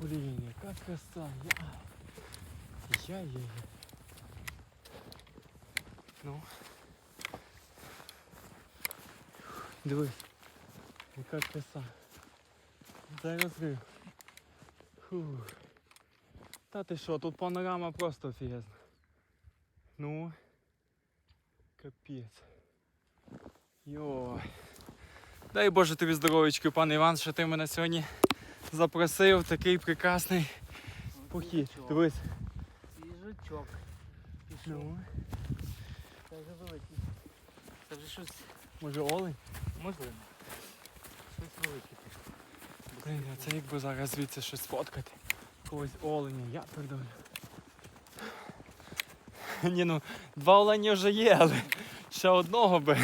Блін, яка краса. Я... Я, я, я. Ну. Дивись. Яка краса. Дай розрив. Фух. Та ти що, тут панорама просто офігезна. Ну. Капець. Йой. Дай Боже тобі здоров'ячки, пан Іван, що ти мене сьогодні Запросив такий прекрасний похід. Дивись. Свіжачок. Пішов. Ну, Це вже великий. Це вже щось може олень? можливе. Щось велике. Блін, а це якби зараз звідси щось фоткати. Когось оленя, я передаю. Ні, ну, два олені вже є, але ще одного би.